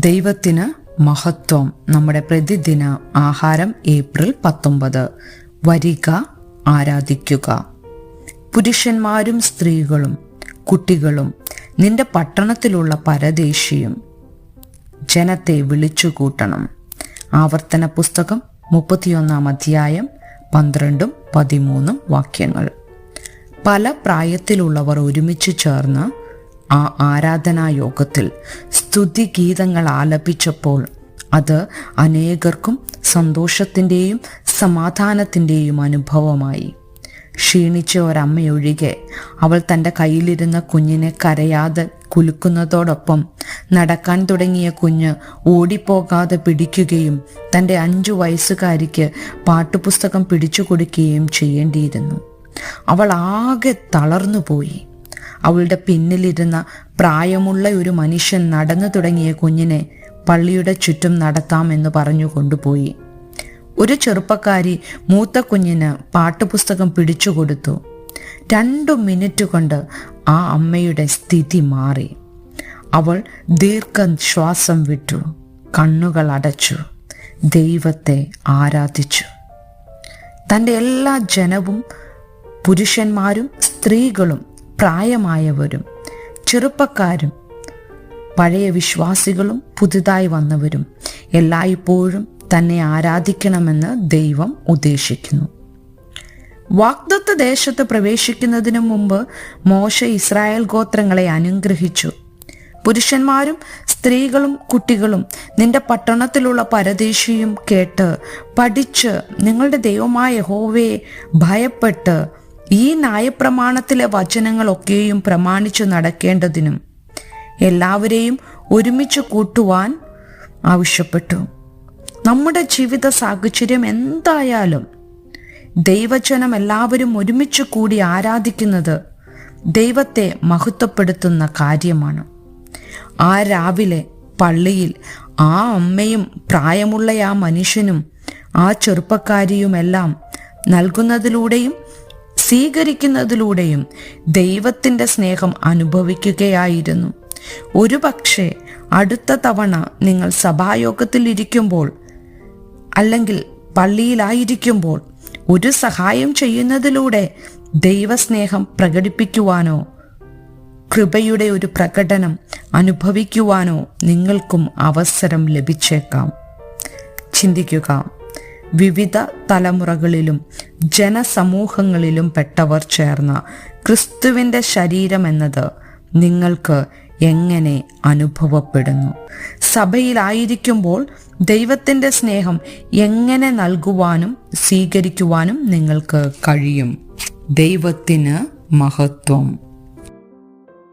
ദൈവത്തിന് മഹത്വം. നമ്മുടെ പ്രതിദിന ആഹാരം ഏപ്രിൽ പത്തൊമ്പത്. വരിക ആരാധിക്കുക. പുരുഷന്മാരും സ്ത്രീകളും കുട്ടികളും നിന്റെ പട്ടണത്തിലുള്ള പരദേശിയും ജനത്തെ വിളിച്ചുകൂട്ടണം. ആവർത്തന പുസ്തകം മുപ്പത്തിയൊന്നാം അധ്യായം പന്ത്രണ്ടും പതിമൂന്നും വാക്യങ്ങൾ. പല പ്രായത്തിലുള്ളവർ ഒരുമിച്ച് ചേർന്ന് ആ ആരാധനാ യോഗത്തിൽ സ്തുതിഗീതങ്ങൾ ആലപിച്ചപ്പോൾ അത് അനേകർക്കും സന്തോഷത്തിന്റെയും സമാധാനത്തിന്റെയും അനുഭവമായി. ക്ഷീണിച്ച ഒരമ്മയൊഴികെ അവൾ തന്റെ കയ്യിലിരുന്ന കുഞ്ഞിനെ കരയാതെ കുലുക്കുന്നതോടൊപ്പം നടക്കാൻ തുടങ്ങിയ കുഞ്ഞ് ഓടിപ്പോകാതെ പിടിക്കുകയും തന്റെ അഞ്ചു വയസ്സുകാരിക്ക് പാട്ടുപുസ്തകം പിടിച്ചു കൊടുക്കുകയും ചെയ്യേണ്ടിയിരുന്നു. അവൾ ആകെ തളർന്നുപോയി. അവളുടെ പിന്നിലിരുന്ന പ്രായമുള്ള ഒരു മനുഷ്യൻ നടന്നു തുടങ്ങിയ കുഞ്ഞിനെ പള്ളിയുടെ ചുറ്റും നടത്താമെന്ന് പറഞ്ഞു കൊണ്ടുപോയി. ഒരു ചെറുപ്പക്കാരി മൂത്ത കുഞ്ഞിന് പാട്ടുപുസ്തകം പിടിച്ചു കൊടുത്തു. രണ്ടു മിനിറ്റ് കൊണ്ട് ആ അമ്മയുടെ സ്ഥിതി മാറി. അവൾ ദീർഘശ്വാസം വിട്ടു കണ്ണുകൾ അടച്ചു ദൈവത്തെ ആരാധിച്ചു. തന്റെ എല്ലാ ജനവും പുരുഷന്മാരും സ്ത്രീകളും പ്രായമായവരും ചെറുപ്പക്കാരും പഴയ വിശ്വാസികളും പുതുതായി വന്നവരും എല്ലായ്പ്പോഴും തന്നെ ആരാധിക്കണമെന്ന് ദൈവം ഉദ്ദേശിക്കുന്നു. വാഗ്ദത്ത ദേശത്ത് പ്രവേശിക്കുന്നതിനു മുമ്പ് മോശ ഇസ്രായേൽ ഗോത്രങ്ങളെ അനുഗ്രഹിച്ചു. പുരുഷന്മാരും സ്ത്രീകളും കുട്ടികളും നിന്റെ പട്ടണത്തിലുള്ള പരദേശിയും കേട്ട് പഠിച്ച് നിങ്ങളുടെ ദൈവമായ ഹോവയെ ഭയപ്പെട്ട് ഈ നയപ്രമാണത്തിലെ വചനങ്ങളൊക്കെയും പ്രമാണിച്ചു നടക്കേണ്ടതിനും എല്ലാവരെയും ഒരുമിച്ച് കൂട്ടുവാൻ ആവശ്യപ്പെട്ടു. നമ്മുടെ ജീവിത സാഹചര്യം എന്തായാലും ദൈവജനം എല്ലാവരും ഒരുമിച്ച് കൂടി ആരാധിക്കുന്നത് ദൈവത്തെ മഹത്വപ്പെടുത്തുന്ന കാര്യമാണ്. ആ രാവിലെ പള്ളിയിൽ ആ അമ്മയും പ്രായമുള്ള ആ മനുഷ്യനും ആ ചെറുപ്പക്കാരിയുമെല്ലാം നൽകുന്നതിലൂടെയും സ്വീകരിക്കുന്നതിലൂടെയും ദൈവത്തിന്റെ സ്നേഹം അനുഭവിക്കുകയായിരുന്നു. ഒരു പക്ഷേ അടുത്ത തവണ നിങ്ങൾ സഭായോഗത്തിൽ ഇരിക്കുമ്പോൾ അല്ലെങ്കിൽ പള്ളിയിലായിരിക്കുമ്പോൾ ഒരു സഹായം ചെയ്യുന്നതിലൂടെ ദൈവസ്നേഹം പ്രകടിപ്പിക്കുവാനോ കൃപയുടെ ഒരു പ്രകടനം അനുഭവിക്കുവാനോ നിങ്ങൾക്കും അവസരം ലഭിച്ചേക്കാം. ചിന്തിക്കുക വിവിധ തലമുറകളിലും ജനസമൂഹങ്ങളിലും പെട്ടവർ ചേർന്ന ക്രിസ്തുവിന്റെ ശരീരം എന്നത് നിങ്ങൾക്ക് എങ്ങനെ അനുഭവപ്പെടുന്നു? സഭയിലായിരിക്കുമ്പോൾ ദൈവത്തിന്റെ സ്നേഹം എങ്ങനെ നൽകുവാനും സ്വീകരിക്കുവാനും നിങ്ങൾക്ക് കഴിയും? ദൈവത്തിന് മഹത്വം.